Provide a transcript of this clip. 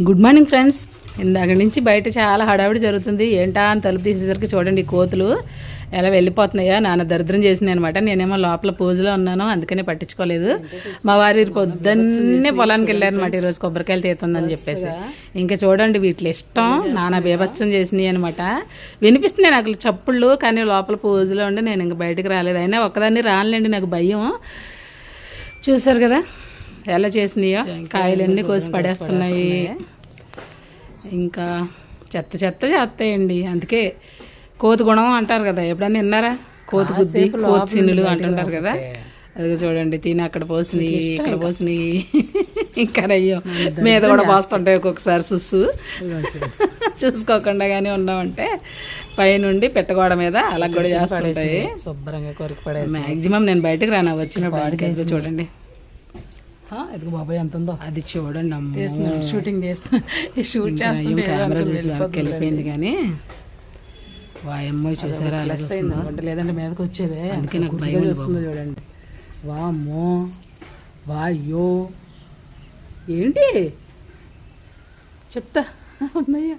Good morning friends ఇందాక నుంచి బయట చాలా హడావిడి జరుగుతుంది. ఏంటా అని తలుపు తీసేసరికి చూడండి కోతులు ఎలా వెళ్ళిపోతున్నాయో. నాన్న దరిద్రం చేసింది అనమాట నేనేమో లోపల పూజలో ఉన్నాను అందుకనే పట్టించుకోలేదు. మా వారి పొద్దున్నే పొలానికి వెళ్ళారనమాట ఈరోజు కొబ్బరికాయలు తీస్తుందని చెప్పేసి. ఇంకా చూడండి వీటిలో ఇష్టం. నాన్న బీభత్సం చేసినాయి అనమాట వినిపిస్తున్నాయి నాకు చప్పుళ్ళు కానీ లోపల పూజలో ఉండి నేను ఇంక బయటకు రాలేదు. అయినా ఒక్కదాన్ని రానులేండి నాకు భయం. చూసారు కదా? ఎలా చేసినాయో కాయలన్నీ కోసి పడేస్తున్నాయి. ఇంకా చెత్త చెత్త చేస్తాయండి. అందుకే కోతి గుణం అంటారు కదా ఎప్పుడన్నా విన్నారా? కోతి బుద్ధి కోతి సిన్నులు అంటుంటారు కదా. అది చూడండి తిని అక్కడ పోసినాయి ఇక్కడ పోసినాయి. ఇంకా అయ్యో మీద కూడా పోస్తుంటాయి ఒక్కొక్కసారి సుస్సు. చూసుకోకుండా కానీ ఉన్నామంటే పైనుండి పెట్టగోడ మీద అలా కూడా చేస్తుంటాయి. శుభ్రంగా కొరికి పడేసి. మ్యాక్సిమం నేను బయటకు రాను వచ్చినప్పుడు చూడండి. ఎదుగు బాబాయ్ ఎంత ఉందో అది చూడండి అమ్మ. షూటింగ్ షూట్ ఇంకా నయం కెమెరా చూసి వెళ్ళిపోయింది కానీ వాయమ్మ చూసారా అలా చూస్తుందో అంటే లేదంటే మీదకి వచ్చేదే. అందుకే నాకు భయం చూస్తుందో చూడండి. వామ్మో. వాయ్యో. ఏంటి? చెప్తా. అమ్మయ్య